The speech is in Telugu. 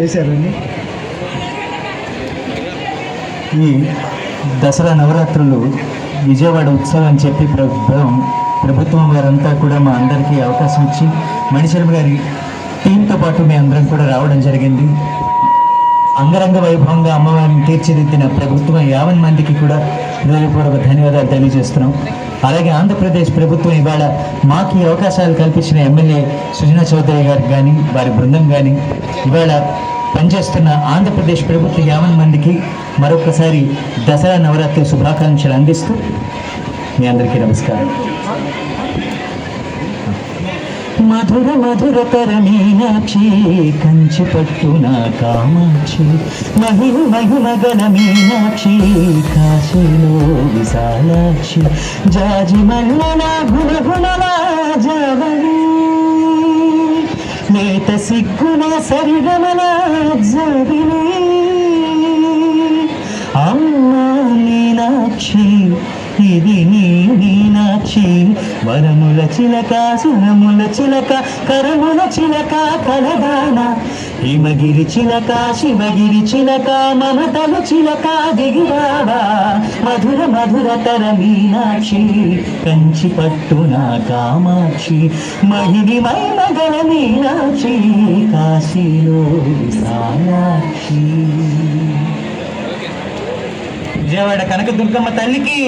చేశారని. ఈ దసరా నవరాత్రులు విజయవాడ ఉత్సవం అని చెప్పి ప్రభుత్వం ప్రభుత్వం వారంతా కూడా మా అందరికీ అవకాశం ఇచ్చి మణిశర్మ గారి టీంతో పాటు మీ అందరం కూడా రావడం జరిగింది. అంగరంగ వైభవంగా అమ్మవారిని తీర్చిదిద్దిన ప్రభుత్వం యావన్ మందికి కూడా హృదయపూర్వక ధన్యవాదాలు తెలియజేస్తున్నాం. అలాగే ఆంధ్రప్రదేశ్ ప్రభుత్వం ఇవాళ మాకు ఈ అవకాశాలు కల్పించిన ఎమ్మెల్యే సుజనా చౌదరి గారికి కానీ వారి బృందం కానీ ఇవాళ పనిచేస్తున్న ఆంధ్రప్రదేశ్ ప్రభుత్వ యావన్ మందికి మరొకసారి దసరా నవరాత్రి శుభాకాంక్షలు అందిస్తూ మీ అందరికీ నమస్కారం. మధుర మధుర మీనాక్షి కంచి పట్టున కామాక్షి మహిమ మహిమ గణ మీనాక్షి కాశీలో విశాలాక్షి జాజి మల్లెల గుణ గుణల నేత సిగ్గున సరిగమలా అమ్మా మీనాక్షి ఇది నీ మీనాక్షి. వరముల చిలక సురముల చిలక కరముల చిలక కలదాన. హిమగిరి చిలక శివగిరి చిలక మమతలు చిలక దిగిరావా మధుర మధుర తర మీనాక్షి కంచి పట్టున కామాక్షి. మహిని మైమగల మీనాక్షి కాశీలో విశాలాక్షి. విజయవాడ కనక దుర్గమ్మ తల్లికి